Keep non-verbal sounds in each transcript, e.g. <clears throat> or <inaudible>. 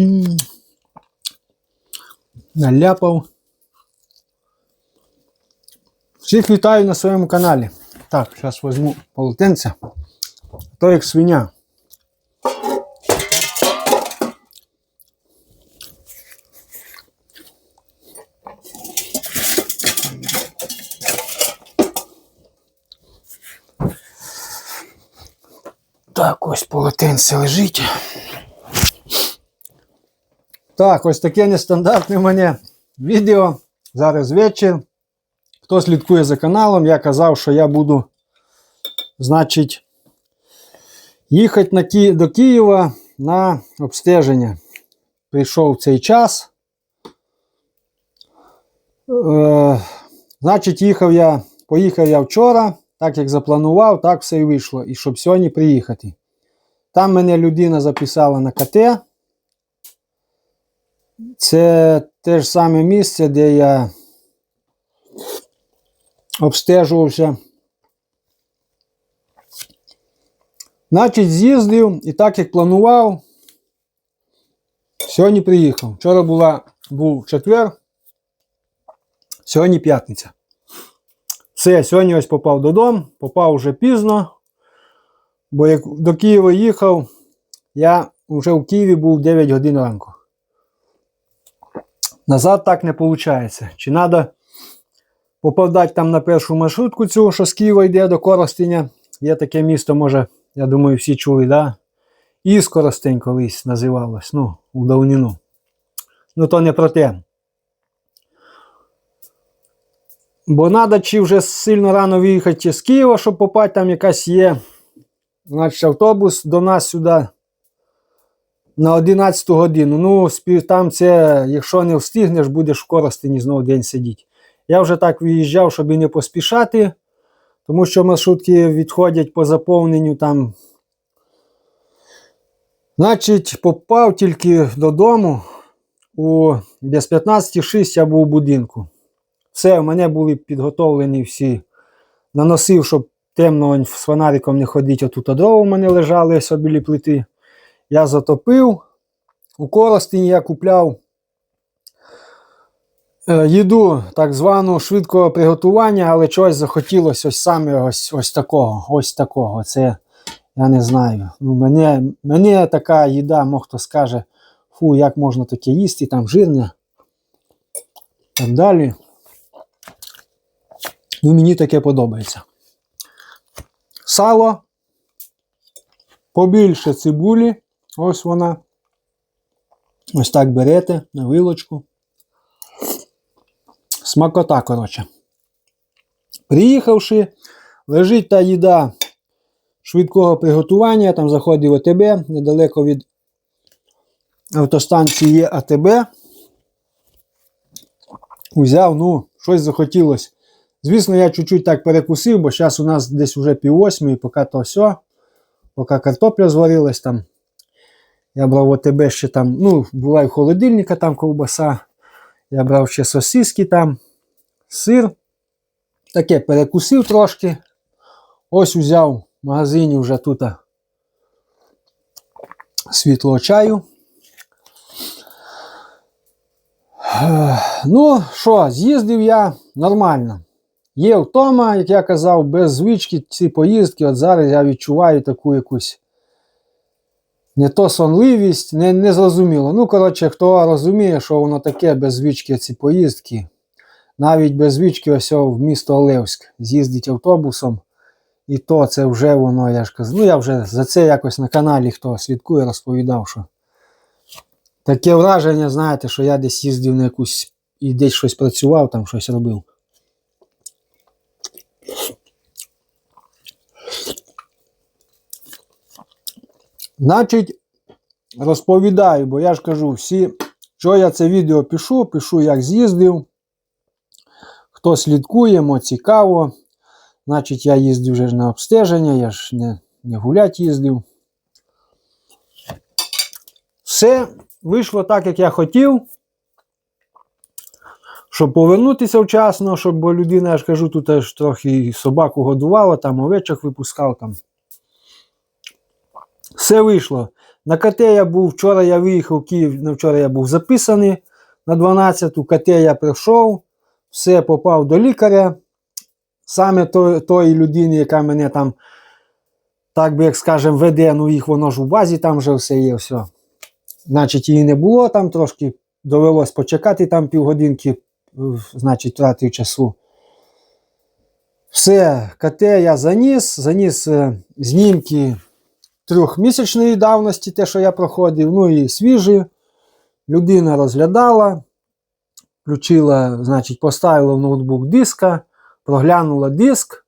М. Наляпав. Всіх вітаю на своєму каналі. Так, зараз візьму полотенце. То як свиня. Так, ось полотенце лежить. Так, ось таке нестандартне в мене відео. Зараз вечір. Хто слідкує за каналом, я казав, що я буду, значить, їхати на Ки... до Києва на обстеження. Прийшов цей час. Е, значить, їхав я, поїхав я вчора, так як запланував, так все і вийшло. І щоб сьогодні приїхати. Там мене людина записала на КТ. Це те ж саме місце, де я обстежувався. Значить, з'їздив і так як планував, сьогодні приїхав. Вчора була, був четвер, сьогодні п'ятниця. Все, сьогодні ось попав додому, попав вже пізно, бо як до Києва їхав, я вже в Києві був 9 годин ранку. Назад так не виходить. Чи треба попадати там на першу маршрутку цю, що з Києва йде до Коростеня. Є таке місто, може, я думаю, всі чули, да? Іскоростень колись називалось, ну, у давнину. Ну, то не про те. Бо треба чи вже сильно рано виїхати з Києва, щоб попасть, там якась є. Значить, автобус до нас сюди на 11 годину. Ну, спів- там це, якщо не встигнеш, будеш в Коростені знову день сидіти. Я вже так виїжджав, щоб і не поспішати, тому що маршрутки відходять по заповненню там. Значить, попав тільки додому у без 15 я був у будинку. Все, в мене були підготовлені всі. Наносив, щоб темно з фонариком не ходити. Отут дрова у мене лежали біля плити. Я затопив. У Коростені я купляв е, їду так звану швидкого приготування, але чогось захотілося ось саме ось, ось такого. Ось такого. Це я не знаю. Ну, мене, мене така їда, мов хто скаже, фу, як можна таке їсти, там жирне. Так далі. Ну, мені таке подобається. Сало. Побільше цибулі. Ось вона. Ось так берете на вилочку. Смакота, коротше. Приїхавши, лежить та їда швидкого приготування. Там заходив ОТБ, недалеко від автостанції є АТБ. Узяв, ну, щось захотілося. Звісно, я чуть-чуть так перекусив, бо зараз у нас десь вже пів восьмої, поки то все, поки картопля зварилась там. Я брав ОТБ ще там, ну, була і в холодильника там ковбаса. Я брав ще сосиски там, сир. Таке перекусив трошки. Ось узяв в магазині вже тут світлого чаю. Ну, що, з'їздив я нормально. Є втома, як я казав, без звички ці поїздки. От зараз я відчуваю таку якусь не то сонливість, не, не зрозуміло. Ну, коротше, хто розуміє, що воно таке без звички ці поїздки, навіть без звички ось в місто Олевськ з'їздить автобусом. І то це вже воно, я ж кажу, ну я вже за це якось на каналі хто слідкує, розповідав, що таке враження, знаєте, що я десь їздив на якусь і десь щось працював, там щось робив. Значить, розповідаю, бо я ж кажу, всі, що я це відео пишу, пишу, як з'їздив. Хто слідкує, мо цікаво. Значить, я їздив вже на обстеження, я ж не, не гулять їздив. Все вийшло так, як я хотів. Щоб повернутися вчасно, щоб бо людина, я ж кажу, тут аж трохи собаку годувала, там овечок випускав там. Все вийшло. На КТ я був, вчора я виїхав в Київ, на вчора я був записаний на 12-ту, КТ я прийшов, все попав до лікаря. Саме той, тої людини, яка мене там, так би як скажемо, веде, ну їх воно ж у базі там вже все є, все. Значить, її не було там трошки, довелось почекати там півгодинки, значить, втратив часу. Все, КТ я заніс, заніс е, знімки трьохмісячної давності, те, що я проходив, ну і свіжі. Людина розглядала, включила, значить, поставила в ноутбук диска, проглянула диск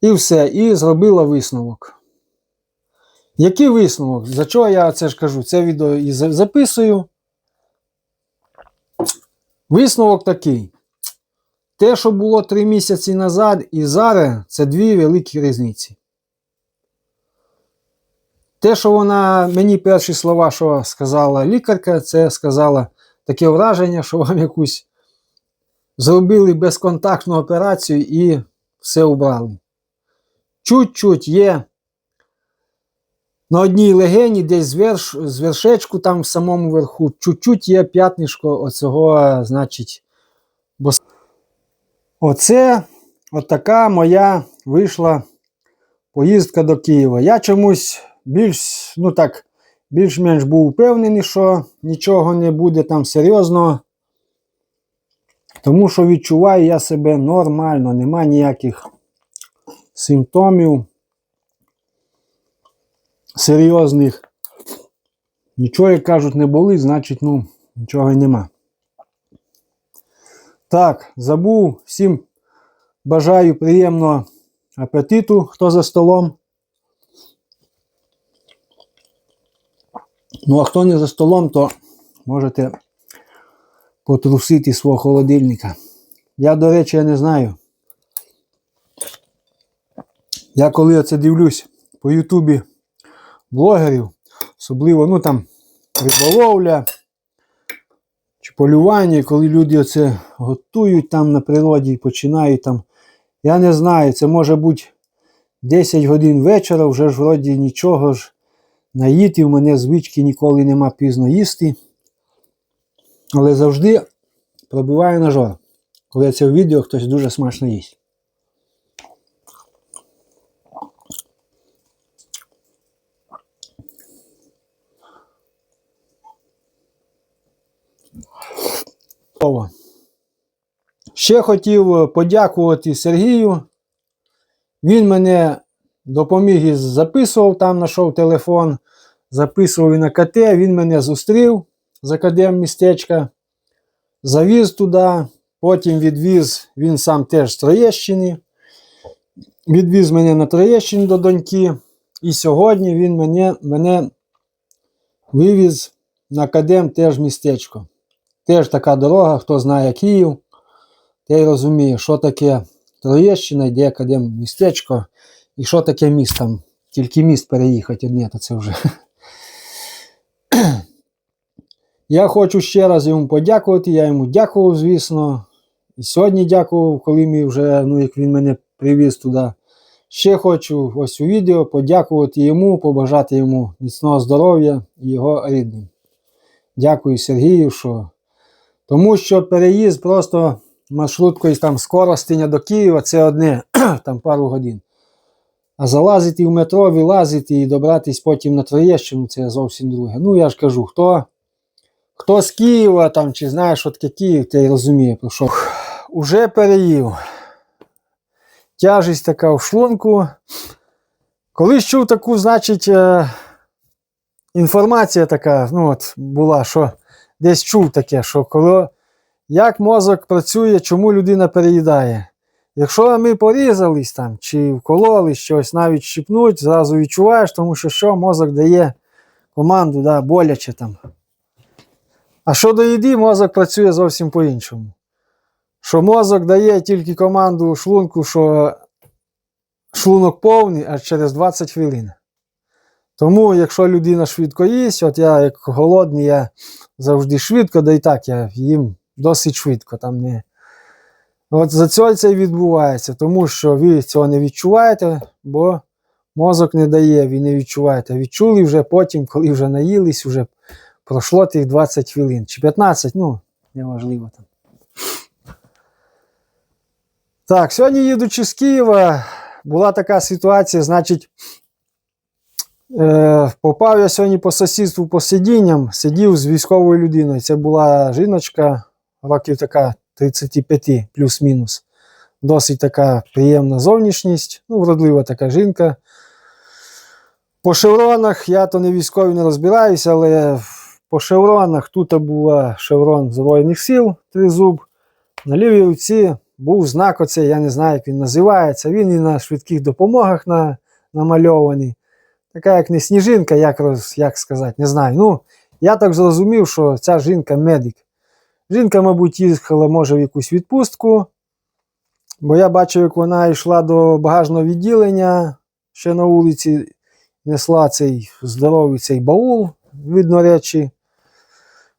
і все, і зробила висновок. Який висновок? За чого я це ж кажу? Це відео і записую. Висновок такий. Те, що було 3 місяці назад і зараз, це дві великі різниці. Те, що вона мені перші слова, що сказала лікарка, це сказала таке враження, що вам якусь зробили безконтактну операцію і все убрали. Чуть-чуть є на одній легені, десь з, з вершечку, там в самому верху, чуть-чуть є п'ятнишко оцього, значить, бо... Оце отака моя вийшла поїздка до Києва. Я чомусь більш, ну так, більш-менш був впевнений, що нічого не буде там серйозного. Тому що відчуваю я себе нормально, нема ніяких симптомів серйозних. Нічого, як кажуть, не болить, значить, ну, нічого нема. Так, забув. Всім бажаю приємного апетиту, хто за столом. Ну, а хто не за столом, то можете потрусити свого холодильника. Я, до речі, я не знаю. Я коли оце дивлюсь по Ютубі блогерів, особливо, ну там риболовля, полювання, коли люди оце готують там на природі і починають там. Я не знаю, це може бути 10 годин вечора, вже ж вроді нічого ж наїти. У мене звички ніколи нема пізно їсти. Але завжди пробиває на жор, коли це в відео хтось дуже смачно їсть. Ще хотів е, подякувати Сергію. Він мене допоміг і записував, там знайшов телефон, записував і на КТ, він мене зустрів з академ містечка, завіз туди, потім відвіз, він сам теж з Троєщини. Відвіз мене на Троєщину до доньки. І сьогодні він мене, мене вивіз на академ теж містечко. Теж така дорога, хто знає Київ, той розуміє, що таке Троєщина, де академ містечко, і що таке міст там. Тільки міст переїхати одне, то це вже. <clears throat> Я хочу ще раз йому подякувати. Я йому дякував, звісно. І сьогодні дякував, коли ми вже, ну, як він мене привіз туди. Ще хочу ось у відео подякувати йому, побажати йому міцного здоров'я і його рідним. Дякую Сергію, що. Тому що переїзд просто маршруткою там з до Києва це одне <clears throat> там пару годин. А залазити в метро, вилазити і добратись потім на Троєщину це зовсім друге. Ну я ж кажу, хто хто з Києва там, чи знає, що таке Київ, той розуміє, про що. Уже переїв. Тяжість така в шлунку. Колись чув таку, значить, е, інформація така, ну от була, що десь чув таке, що коли як мозок працює, чому людина переїдає. Якщо ми порізались там, чи вкололи щось, навіть щипнуть, зразу відчуваєш, тому що що мозок дає команду, да, боляче там. А щодо їди, мозок працює зовсім по-іншому. Що мозок дає тільки команду шлунку, що шлунок повний аж через 20 хвилин. Тому, якщо людина швидко їсть, от я як голодний, я завжди швидко, да і так я їм досить швидко. Там не... От за цього це і відбувається, тому що ви цього не відчуваєте, бо мозок не дає, ви не відчуваєте. Відчули вже потім, коли вже наїлись, вже пройшло тих 20 хвилин. Чи 15, ну, неважливо там. Так, сьогодні їдучи з Києва, була така ситуація, значить, е, попав я сьогодні по сусідству по сидінням, сидів з військовою людиною. Це була жіночка, років така 35 плюс-мінус. Досить така приємна зовнішність, ну, вродлива така жінка. По шевронах я то не військовий не розбираюся, але по шевронах тут була шеврон Збройних сил, тризуб. На лівій руці був знак, оцей, я не знаю, як він називається. Він і на швидких допомогах на, намальований. Така як не сніжинка, як роз, як сказати, не знаю. Ну, Я так зрозумів, що ця жінка медик. Жінка, мабуть, їхала, може, в якусь відпустку, бо я бачив, як вона йшла до багажного відділення ще на вулиці, несла цей здоровий цей баул, видно речі.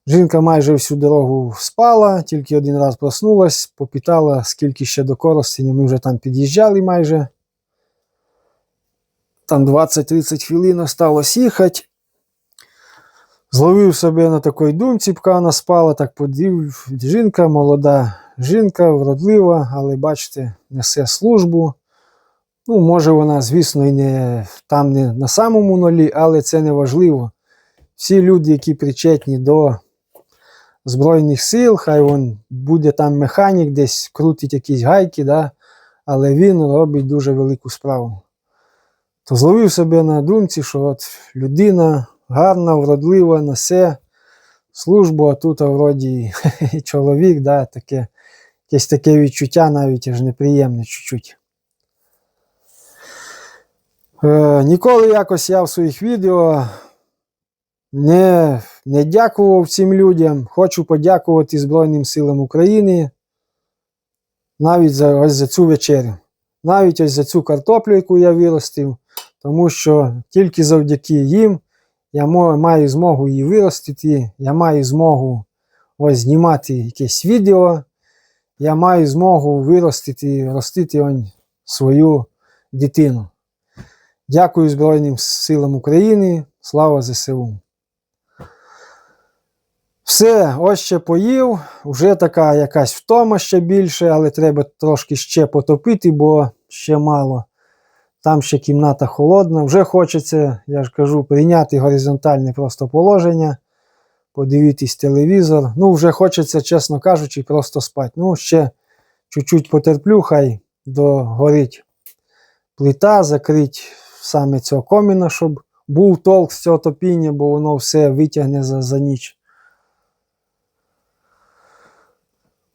Жінка майже всю дорогу спала, тільки один раз проснулась, попитала, скільки ще до Коростеня. Ми вже там під'їжджали майже. Там 20-30 хвилин осталось їхати. Зловив себе на такій думці, поки вона спала, так подив. Жінка, молода жінка, вродлива, але бачите, несе службу. Ну, може, вона, звісно, і не там не на самому нулі, але це не важливо. Всі люди, які причетні до Збройних сил, хай він буде там механік, десь крутить якісь гайки, да? але він робить дуже велику справу. То зловив себе на думці, що от людина гарна, вродлива, несе службу, а тут вроді <laughs> чоловік, да, таке, якесь таке відчуття навіть аж неприємне чуть-чуть. Е, Ніколи якось я в своїх відео не, не дякував цим людям. Хочу подякувати Збройним силам України навіть за ось за цю вечерю. Навіть ось за цю картоплю, яку я виростив, тому що тільки завдяки їм я маю змогу її виростити, я маю змогу ось знімати якесь відео, я маю змогу виростити, ростити он свою дитину. Дякую Збройним силам України. Слава ЗСУ. Все, ось ще поїв. Вже така якась втома ще більше, але треба трошки ще потопити, бо ще мало. Там ще кімната холодна. Вже хочеться, я ж кажу, прийняти горизонтальне просто положення, подивитись телевізор. Ну, вже хочеться, чесно кажучи, просто спати. Ну, ще чуть-чуть потерплю, хай догорить плита, закрить саме цього коміна, щоб був толк з цього топіння, бо воно все витягне за, за ніч.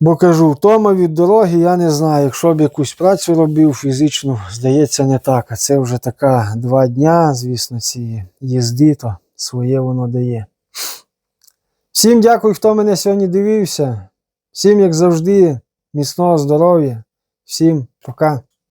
Бо кажу, втома від дороги, я не знаю, якщо б якусь працю робив фізичну, здається, не так. А це вже така два дня, звісно, ці їзди, то своє воно дає. Всім дякую, хто мене сьогодні дивився. Всім, як завжди, міцного здоров'я. Всім пока.